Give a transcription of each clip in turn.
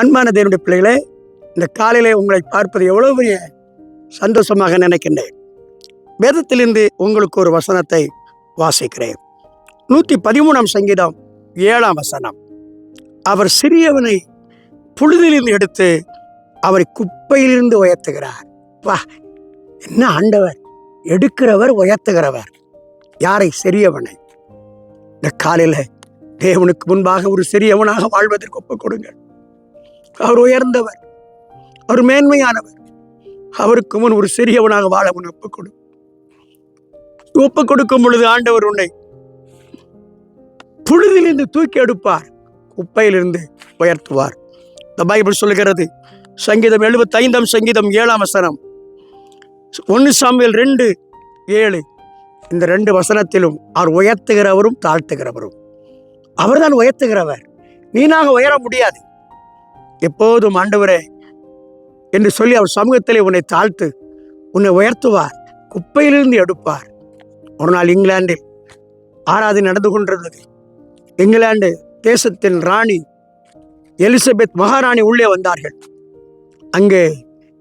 அன்பான தேவனுடைய பிள்ளைகளே இந்த காலையிலே உங்களை பார்ப்பது எவ்வளவு பெரிய சந்தோஷமாக நினைக்கின்றேன். வேதத்திலிருந்து உங்களுக்கு ஒரு வசனத்தை வாசிக்கிறேன். நூற்றி பதிமூணாம் சங்கீதம் ஏழாம் வசனம். அவர் சிறியவனை புழுதிலிருந்து எடுத்து அவரை குப்பையிலிருந்து உயர்த்துகிறார். வா என்ன ஆண்டவர் எடுக்கிறவர் உயர்த்துகிறவர். யாரை? சிறியவனை. இந்த காலையில் தேவனுக்கு முன்பாக ஒரு சிறியவனாக வாழ்வதற்கு ஒப்புக் கொடுங்கள். அவர் உயர்ந்தவர். அவர் மேன்மையானவர். அவருக்கு முன் ஒரு சிறியவனாக வாழ உன் ஒப்புக் கொடு. ஒப்புக் கொடுக்கும் பொழுது ஆண்டவர் உன்னை புழுதிலிருந்து தூக்கி எடுப்பார். குப்பையிலிருந்து உயர்த்துவார். இந்த பைபிள் சொல்லுகிறது சங்கீதம் எழுபத்தைந்தாம் சங்கீதம் ஏழாம் வசனம். ஒன்று சாமியல் ரெண்டு ஏழு. இந்த ரெண்டு வசனத்திலும் அவர் உயர்த்துகிறவரும் தாழ்த்துகிறவரும். அவர்தான் உயர்த்துகிறவர். நீனாக உயர முடியாது. எப்போதும் ஆண்டவரே என்று சொல்லி அவர் சமூகத்திலே உன்னை தாழ்த்து உன்னை உயர்த்துவார் குப்பையிலிருந்து எடுப்பார். ஒரு நாள் இங்கிலாந்தில் ஆராதனை நடந்து கொண்டிருந்தது. இங்கிலாந்து தேசத்தின் ராணி எலிசபெத் மகாராணி உள்ளே வந்தார்கள். அங்கே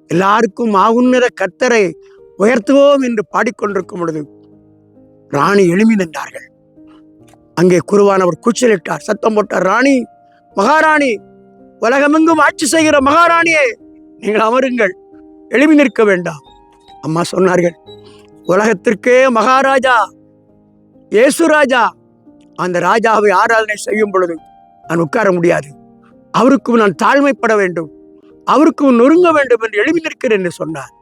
எல்லாருக்கும் ஆவுன்னத கத்தரை உயர்த்துவோம் என்று பாடிக்கொண்டிருக்கும் பொழுது ராணி எழுமி நின்றார்கள். அங்கே குருவானவர் கூச்சலிட்டார் சத்தம் போட்டார் ராணி மகாராணி உலகமெங்கும் ஆட்சி செய்கிற மகாராணியே நீங்கள் அமருங்கள். எழுமி நிற்க வேண்டாம். அம்மா சொன்னார்கள் உலகத்திற்கே மகாராஜா இயேசு ராஜா. அந்த ராஜாவை ஆராதனை செய்யும் பொழுது நான் உட்கார முடியாது. அவருக்கும் நான் தாழ்மைப்பட வேண்டும். அவருக்கும் நொறுங்க வேண்டும் என்று எழுமி நிற்கிறேன் என்று சொன்னார்.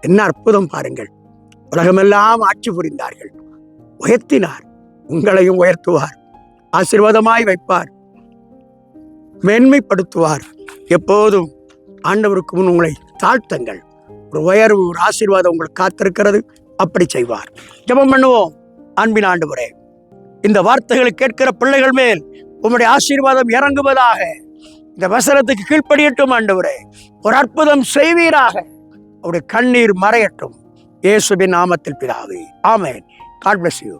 என்ன அற்புதம் பாருங்கள். உலகமெல்லாம் ஆட்சி புரிந்தார்கள். உயர்த்தினார். உங்களையும் உயர்த்துவார். ஆசீர்வாதமாய் வைப்பார். மேன்மைப்படுத்துவார். எப்போதும் ஆண்டவருக்கு முன் உங்களை தாழ்த்தங்கள். ஒரு உயர்வு ஒரு ஆசீர்வாதம் உங்களுக்கு காத்திருக்கிறது. அப்படி செய்வார். ஜபம் பண்ணுவோம். அன்பின் ஆண்டவரே இந்த வார்த்தைகளை கேட்கிற பிள்ளைகள் மேல் உங்களுடைய ஆசீர்வாதம் இறங்குவதாக இந்த வசனத்துக்கு கீழ்ப்படியட்டும் ஆண்டவரே. ஒரு அற்புதம் செய்வீராக. அவருடைய கண்ணீர் மறையட்டும். இயேசுவின் நாமத்தில் பிதாவே. ஆமேன். God bless you.